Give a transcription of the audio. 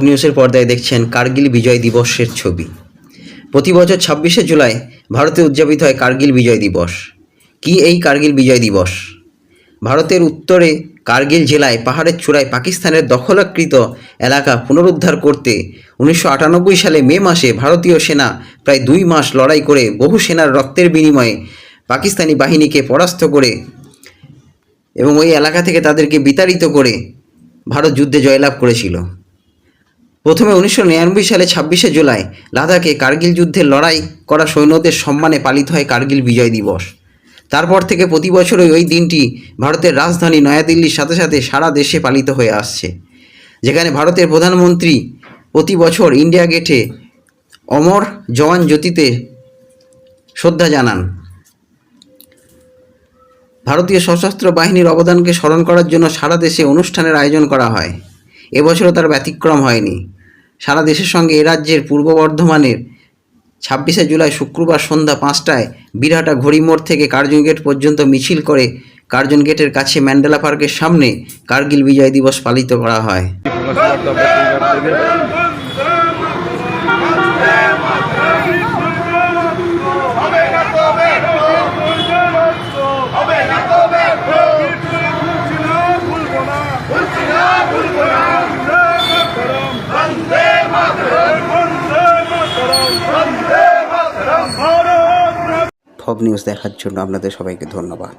নিউজের পর্দায় দেখছেন কার্গিল বিজয় দিবসের ছবি। প্রতি বছর ছাব্বিশে জুলাই ভারতে উদযাপিত হয় কার্গিল বিজয় দিবস। কি এই কার্গিল বিজয় দিবস? ভারতের উত্তরে কার্গিল জেলায় পাহাড়ের চূড়ায় পাকিস্তানের দখলাকৃত এলাকা পুনরুদ্ধার করতে উনিশশো আটানব্বই সালে মে মাসে ভারতীয় সেনা প্রায় দুই মাস লড়াই করে বহু সেনার রক্তের বিনিময়ে পাকিস্তানি বাহিনীকে পরাস্ত করে এবং ওই এলাকা থেকে তাদেরকে বিতাড়িত করে ভারত যুদ্ধে জয়লাভ করেছিল। প্রথমে উনিশশো নিরানব্বই সালে ছাব্বিশে জুলাই লাদাখে কার্গিল যুদ্ধে লড়াই করা সৈন্যদের সম্মানে পালিত হয় কার্গিল বিজয় দিবস। তারপর থেকে প্রতি বছরই ওই দিনটি ভারতের রাজধানী নয়াদিল্লির সাথে সাথে সারা দেশে পালিত হয়ে আসছে। যেখানে ভারতের প্রধানমন্ত্রী প্রতি বছর ইন্ডিয়া গেটে অমর জওয়ান জ্যোতিতে শ্রদ্ধা জানান। ভারতীয় সশস্ত্র বাহিনীর অবদানকে স্মরণ করার জন্য সারা দেশে অনুষ্ঠানের আয়োজন করা হয়। এবছরও তার ব্যতিক্রম হয়নি। সারা দেশের সঙ্গে এ রাজ্যের পূর্ব বর্ধমানের ছাব্বিশে জুলাই শুক্রবার সন্ধ্যা পাঁচটায় বিরাটা ঘড়িমোড় থেকে কার্জন গেট পর্যন্ত মিছিল করে কার্জন গেটের কাছে ম্যান্ডেলা পার্কের সামনে কার্গিল বিজয় দিবস পালিত করা হয়। নিউজ দেখার জন্য আপনাদের সবাইকে ধন্যবাদ।